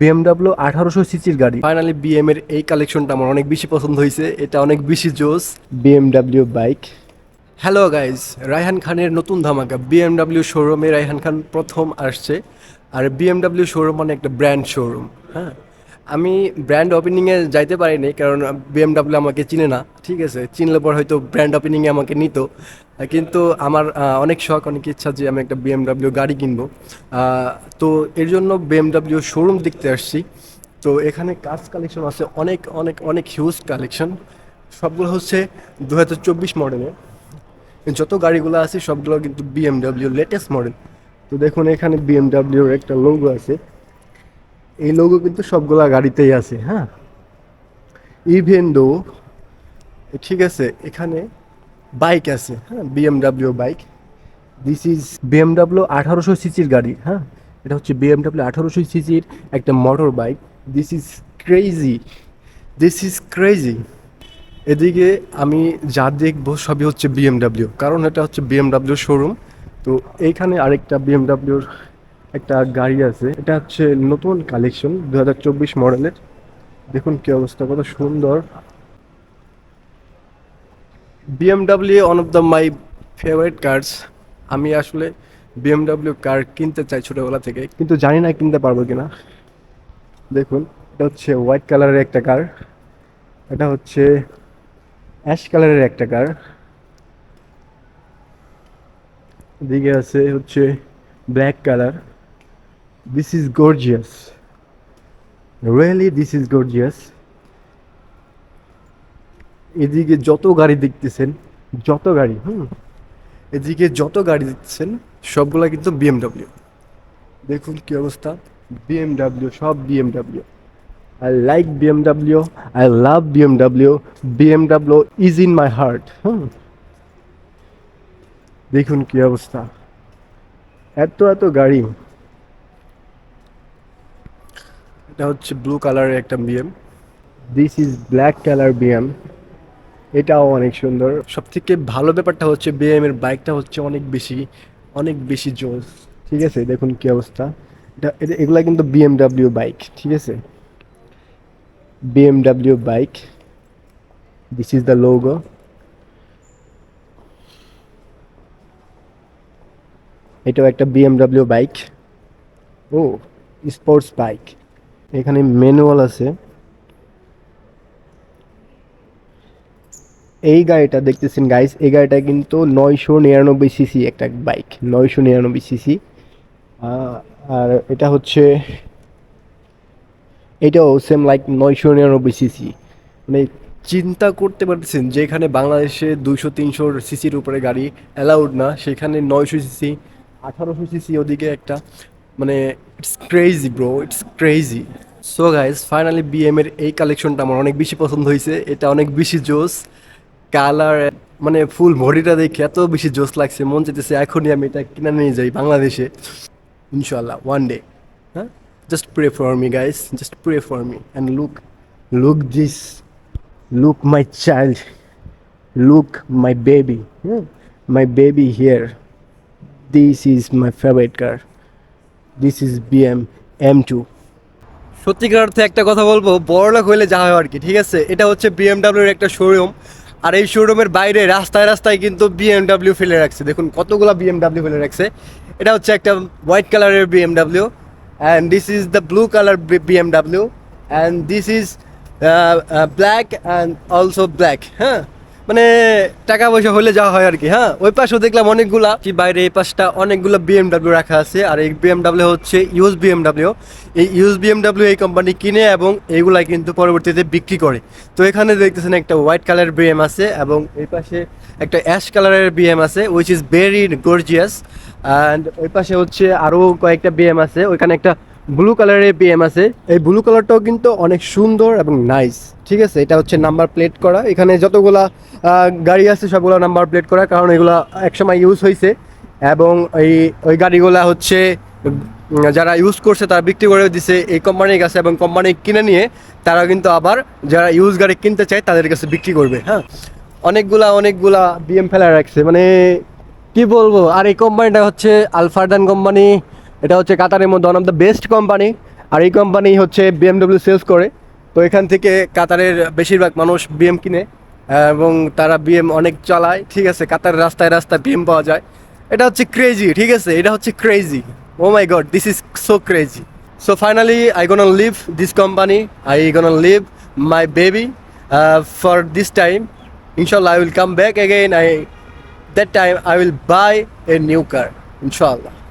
BMW আঠারোশো সিসির গাড়ি। ফাইনালি বিএম এর এই কালেকশনটা আমার অনেক বেশি পছন্দ হয়েছে। এটা অনেক বেশি জোস। BMW bike hello guys Raihan খানের নতুন ধামাকা। বিএমডাব্লিউ শোরুমে রায়হান খান প্রথম আসছে। আর বিএমডাব্লিউ শোরুম মানে একটা ব্র্যান্ড শোরুম হ্যাঁ? আমি ব্র্যান্ড ওপেনিংয়ে যাইতে পারিনি, কারণ বিএমডাব্লিউ আমাকে চিনে না। ঠিক আছে, চিনলে পর হয়তো ব্র্যান্ড ওপেনিংয়ে আমাকে নিত। কিন্তু আমার অনেক শখ, অনেক ইচ্ছা যে আমি একটা বিএমডাব্লিউ গাড়ি কিনবো। তো এর জন্য বিএমডাব্লিউ শোরুম দেখতে আসছি। তো এখানে কাজ কালেকশন আছে, অনেক অনেক অনেক হিউজ কালেকশন সবগুলো হচ্ছে দু হাজার চব্বিশ মডেলের যত গাড়িগুলো আছে, সবগুলো কিন্তু বিএমডাব্লিউ লেটেস্ট মডেল তো দেখুন, এখানে বিএমডাব্লিউর একটা লোগো আছে। এই লোগো কিন্তু সবগুলা গাড়িতেই আছে হ্যাঁ? ইভেন দো ঠিক আছে, এখানে বাইক আছে হ্যাঁ? BMW bike this is BMW আঠারোশো সিসির গাড়ি হ্যাঁ? এটা হচ্ছে বিএমডাব্লিউ আঠারোশো সিসির একটা motor bike this is crazy this is crazy এদিকে আমি যা দেখব সবই হচ্ছে বিএমডাব্লিউ কারণ এটা হচ্ছে বিএমডাব্লিউ শোরুম তো এইখানে আরেকটা বিএমডাব্লিউর একটা গাড়ি আছে। এটা হচ্ছে নতুন কালেকশন দু হাজার চব্বিশ মডেলের। দেখুন কি অবস্থা, কত সুন্দর। BMW one of the my favourite cars আমি আসলে বিএমডাব্লিউ কার কিনতে চাই ছোটোবেলা থেকে, কিন্তু জানি না কিনতে পারব কিনা। দেখুন, এটা হচ্ছে হোয়াইট কালারের একটা কার এটা হচ্ছে অ্যাশ কালারের একটা কার দিকে আছে হচ্ছে black colour this is gorgeous really this is gorgeous এদিকে যত গাড়ি দেখতেছেন, যত গাড়ি, হুম। এদিকে যত গাড়ি দেখতেছেন, সবগুলা কিন্তু বিএমডাব্লিউ দেখুন কি অবস্থা। বিএমডাব্লিউ সব BMW I like BMW. I love BMW. BMW is in my heart. Hmm. দেখুন কি অবস্থা। এত এত গাড়ি। এটা হচ্ছে ব্লু কালারের একটা BM this is black colour BM এটাও অনেক সুন্দর। সব থেকে ভালো ব্যাপারটা হচ্ছে বিএম এর বাইকটা হচ্ছে অনেক বেশি অনেক বেশি জোস। ঠিক আছে দেখুন কি অবস্থা। এটা এগুলা কিন্তু বিএমডাব্লিউ বাইক ঠিক আছে? BMW bike this is the logo এটাও একটা BMW বাইক ও স্পোর্টস বাইক এখানে ম্যানুয়াল আছে। এই গাড়িটা দেখতেছেন গাইস এই গাড়িটা কিন্তু নয়শো নিরানব্বই সিসি একটা বাইক নয়শো নিরানব্বই সিসি আর এটা হচ্ছে, এটাও সেম লাইক নয়শো নিরানব্বই সিসি মানে চিন্তা করতে পারতেছেন যে এখানে বাংলাদেশে দুইশো তিনশো সিসির উপরে গাড়ি অ্যালাউড না, সেখানে নয়শো সিসি আঠারোশো সিসি ওদিকে একটা। মানে it's crazy bro it's crazy so guys finally BM এর এই কালেকশনটা আমার অনেক বেশি পছন্দ হয়েছে। এটা অনেক বেশি জোস। কালার মানে ফুল বডিটা দেখে এত বেশি জোস লাগছে, মন যেতেছে এখনই আমি এটা কিনে নিয়ে যাই বাংলাদেশে। ইনশাল্লাহ one day huh? just pray for me, guys, just pray for me. And look look this, look my child, look my baby Hmm? my baby here, this is my favorite car this is bm m2 সত্যিকার অর্থে একটা কথা বলব বড়লোক হইলে যা হয় আর কি, ঠিক আছে? এটা হচ্ছে বিএমডাব্লিউর একটা শোরুম আর এই শোরুমের বাইরে রাস্তায় রাস্তায় কিন্তু বিএমডাব্লিউ ফেলে রাখছে। দেখুন কতগুলো বিএমডাব্লিউ ফেলে রাখছে। এটা হচ্ছে একটা হোয়াইট কালারের BMW and this is the blue colour BMW and this is black and also black হ্যাঁ? মানে টাকা পয়সা হলে যাওয়া হয় আর কি হ্যাঁ? ওই পাশেও দেখলাম অনেকগুলা, কি বাইরে এই পাশটা অনেকগুলো বিএমডাব্লিউ রাখা আছে, আর এই বিএমডাব্লিউ হচ্ছে ইউজ বিএমডাব্লিউ এই ইউজ বিএমডাব্লিউ এই কোম্পানি কিনে এবং এইগুলা কিন্তু পরবর্তীতে বিক্রি করে। তো এখানে দেখতেছেন একটা হোয়াইট কালার বিএম আছে এবং এই পাশে একটা অ্যাশ কালারের বিএম আছে which is very gorgeous and ওই পাশে হচ্ছে আরও কয়েকটা বিএম আছে, ওইখানে একটা ব্লু কালারের বিএম আছে। এই ব্লু কালারটাও কিন্তু অনেক সুন্দর এবং নাইস ঠিক আছে? এটা হচ্ছে নাম্বার প্লেট করা। এখানে যতগুলা গাড়ি আছে, সবগুলো নাম্বার প্লেট করা, কারণ এগুলা একসময় ইউজ হয়েছে এবং এই, ওই গাড়িগুলা হচ্ছে যারা ইউজ করছে, তারা বিক্রি করে দিছে এই কোম্পানির কাছে এবং কোম্পানি কিনে নিয়ে তারা কিন্তু আবার যারা ইউজ গাড়ি কিনতে চায়, তাদের কাছে বিক্রি করবে হ্যাঁ? অনেকগুলা অনেকগুলা বিএম ফেলা রাখছে। মানে কি বলব? আর এই কোম্পানিটা হচ্ছে আলফারদান কোম্পানি এটা হচ্ছে কাতারের মধ্যে one of the best company আর এই কোম্পানি হচ্ছে বিএমডব্লিউ সেলস করে। তো এখান থেকে কাতারের বেশিরভাগ মানুষ বিএম কিনে এবং তারা বিএম অনেক চালায়। ঠিক আছে কাতারের রাস্তায় রাস্তায় বিএম পাওয়া যায়। এটা হচ্ছে ক্রেজি ঠিক আছে? এটা হচ্ছে crazy oh my god this is so crazy so finally I gonna leave this company I gonna leave my baby for this time ইনশাল্লাহ I will come back again I that time I will buy a new car inshallah.